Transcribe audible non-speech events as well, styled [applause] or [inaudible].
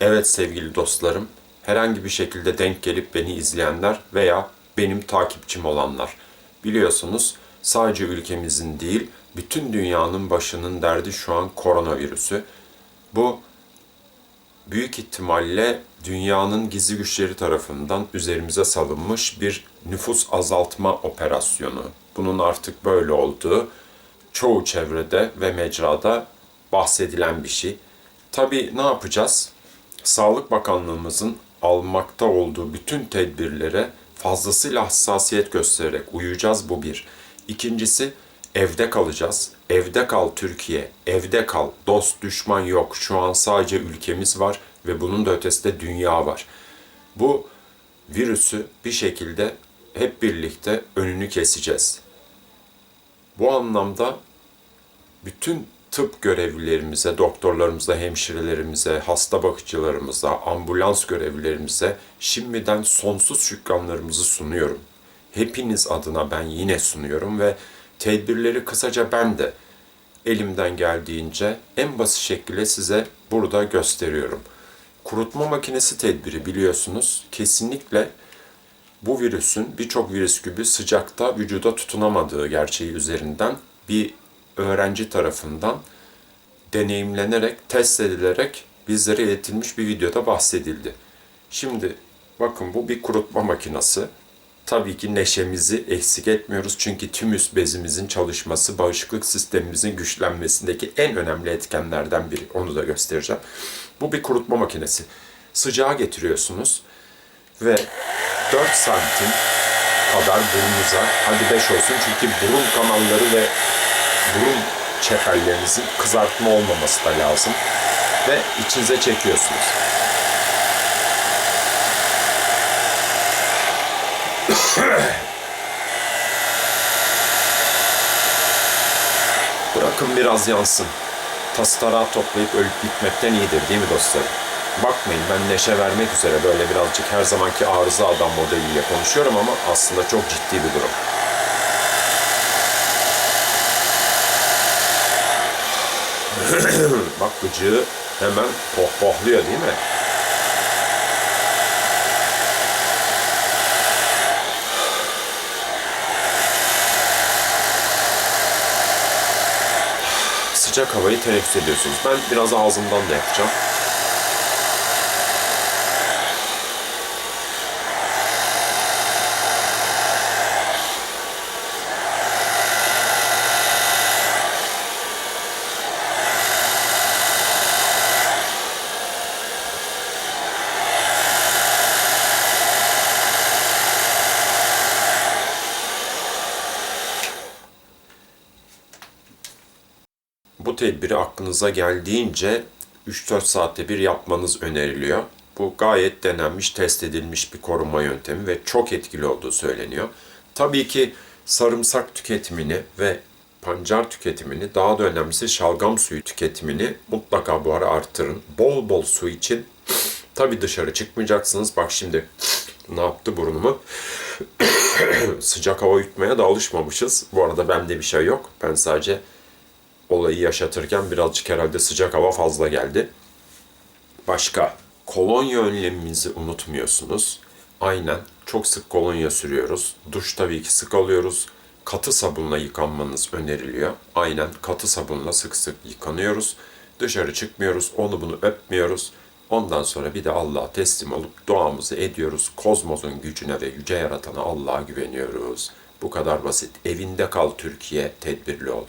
Evet sevgili dostlarım, herhangi bir şekilde denk gelip beni izleyenler veya benim takipçim olanlar. Biliyorsunuz sadece ülkemizin değil, bütün dünyanın başının derdi şu an koronavirüsü. Bu büyük ihtimalle dünyanın gizli güçleri tarafından üzerimize salınmış bir nüfus azaltma operasyonu. Bunun artık böyle olduğu çoğu çevrede ve mecrada bahsedilen bir şey. Tabii ne yapacağız? Sağlık Bakanlığımızın almakta olduğu bütün tedbirlere fazlasıyla hassasiyet göstererek uyuyacağız bu bir. İkincisi evde kalacağız. Evde kal Türkiye, evde kal. Dost düşman yok. Şu an sadece ülkemiz var ve bunun da ötesinde dünya var. Bu virüsü bir şekilde hep birlikte önünü keseceğiz. Bu anlamda bütün tıp görevlilerimize, doktorlarımıza, hemşirelerimize, hasta bakıcılarımıza, ambulans görevlilerimize şimdiden sonsuz şükranlarımızı sunuyorum. Hepiniz adına ben yine sunuyorum ve tedbirleri kısaca ben de elimden geldiğince en basit şekilde size burada gösteriyorum. Kurutma makinesi tedbiri biliyorsunuz kesinlikle bu virüsün birçok virüs gibi sıcakta vücuda tutunamadığı gerçeği üzerinden bir öğrenci tarafından deneyimlenerek, test edilerek bizlere iletilmiş bir videoda bahsedildi. Şimdi bakın bu bir kurutma makinesi. Tabii ki neşemizi eksik etmiyoruz çünkü tümüs bezimizin çalışması, bağışıklık sistemimizin güçlenmesindeki en önemli etkenlerden biri. Onu da göstereceğim. Bu bir kurutma makinesi. Sıcağa getiriyorsunuz ve 4 santim kadar burnunuza, hadi 5 olsun çünkü burun kanalları ve burun çeperlerinizin kızartma olmaması da lazım. Ve içinize çekiyorsunuz. [coughs] Bırakın biraz yansın. Tası tarağı toplayıp ölüp gitmekten iyidir değil mi dostlarım? Bakmayın ben neşe vermek üzere böyle birazcık her zamanki arıza adam modeliyle konuşuyorum ama aslında çok ciddi bir durum. Bak gıcığı hemen pohpohluyor değil mi? Sıcak havayı teneffüs ediyorsunuz. Ben biraz ağzımdan da yapacağım. Tedbiri aklınıza geldiğince 3-4 saatte bir yapmanız öneriliyor. Bu gayet denenmiş, test edilmiş bir korunma yöntemi ve çok etkili olduğu söyleniyor. Tabii ki sarımsak tüketimini ve pancar tüketimini, daha da önemlisi şalgam suyu tüketimini mutlaka bu ara arttırın. Bol bol su için. Tabii dışarı çıkmayacaksınız. Bak şimdi ne yaptı burnumu? [coughs] Sıcak hava yutmaya da alışmamışız. Bu arada bende bir şey yok. Ben sadece olayı yaşatırken birazcık herhalde sıcak hava fazla geldi. Başka, kolonya önlemimizi unutmuyorsunuz. Aynen, çok sık kolonya sürüyoruz. Duş tabii ki sık alıyoruz. Katı sabunla yıkanmanız öneriliyor. Aynen katı sabunla sık sık yıkanıyoruz. Dışarı çıkmıyoruz, onu bunu öpmüyoruz. Ondan sonra bir de Allah'a teslim olup duamızı ediyoruz. Kozmosun gücüne ve yüce yaratana Allah'a güveniyoruz. Bu kadar basit. Evinde kal Türkiye, tedbirli ol.